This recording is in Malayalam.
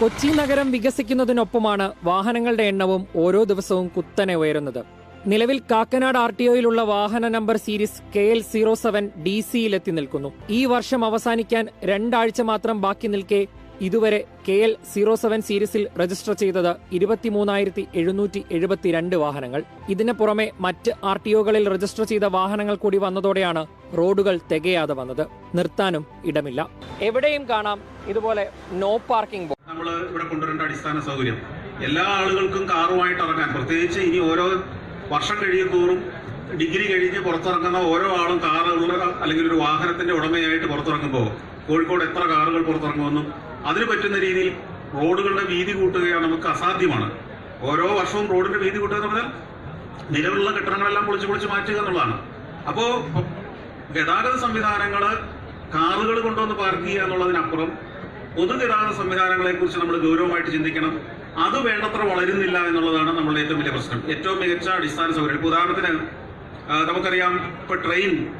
കൊച്ചി നഗരം വികസിക്കുന്നതിനൊപ്പമാണ് വാഹനങ്ങളുടെ എണ്ണവും ഓരോ ദിവസവും കുത്തനെ ഉയരുന്നത്. നിലവിൽ കാക്കനാട് ആർ ടി ഒയിലുള്ള വാഹന number series K L zero seven D സിയിലെത്തി നിൽക്കുന്നു. ഈ വർഷം അവസാനിക്കാൻ രണ്ടാഴ്ച മാത്രം ബാക്കി നിൽക്കെ ഇതുവരെ കെ എൽ സീറോ സെവൻ സീരീസിൽ രജിസ്റ്റർ ചെയ്തത് ഇരുപത്തിമൂന്നായിരത്തി എഴുന്നൂറ്റി എഴുപത്തിരണ്ട് വാഹനങ്ങൾ. ഇതിന് പുറമെ മറ്റ് ആർ ടി ഒകളിൽ രജിസ്റ്റർ ചെയ്ത വാഹനങ്ങൾ കൂടി വന്നതോടെയാണ് റോഡുകൾ തികയാതെ വന്നത്. നിർത്താനും ഇടമില്ല. എവിടെയും കാണാം ഇതുപോലെ നോ പാർക്കിംഗ് നമ്മൾ ഇവിടെ കൊണ്ടുവരേണ്ട അടിസ്ഥാന സൗകര്യം. എല്ലാ ആളുകൾക്കും കാറുമായിട്ട് ഇറങ്ങാൻ പ്രത്യേകിച്ച് ഇനി ഓരോ വർഷം കഴിയും തോറും ഡിഗ്രി കഴിഞ്ഞ് പുറത്തിറങ്ങുന്ന ഓരോ ആളും കാറുള്ള അല്ലെങ്കിൽ ഒരു വാഹനത്തിന്റെ ഉടമയായിട്ട് പുറത്തിറങ്ങുമ്പോൾ കോഴിക്കോട് എത്ര കാറുകൾ പുറത്തിറങ്ങുമെന്നും അതിന് പറ്റുന്ന രീതിയിൽ റോഡുകളുടെ വീതി കൂട്ടുകയാണ് നമുക്ക് അസാധ്യമാണ്. ഓരോ വർഷവും റോഡിന്റെ വീതി കൂട്ടുക എന്ന് പറഞ്ഞാൽ നിലവിലുള്ള കെട്ടിടങ്ങളെല്ലാം പൊളിച്ച് പൊളിച്ച് മാറ്റുക എന്നുള്ളതാണ്. അപ്പോ ഗതാഗത സംവിധാനങ്ങൾ കാറുകൾ കൊണ്ടുവന്ന് പാർക്ക് ചെയ്യുക എന്നുള്ളതിനപ്പുറം പൊതുഗതാഗത സംവിധാനങ്ങളെ കുറിച്ച് നമ്മൾ ഗൗരവമായിട്ട് ചിന്തിക്കണം. അത് വേണ്ടത്ര വളരുന്നില്ല എന്നുള്ളതാണ് നമ്മളുടെ ഏറ്റവും വലിയ പ്രശ്നം. ഏറ്റവും മികച്ച അടിസ്ഥാന സൗകര്യം. ഉദാഹരണത്തിന് നമുക്കറിയാം ഇപ്പൊ ട്രെയിൻ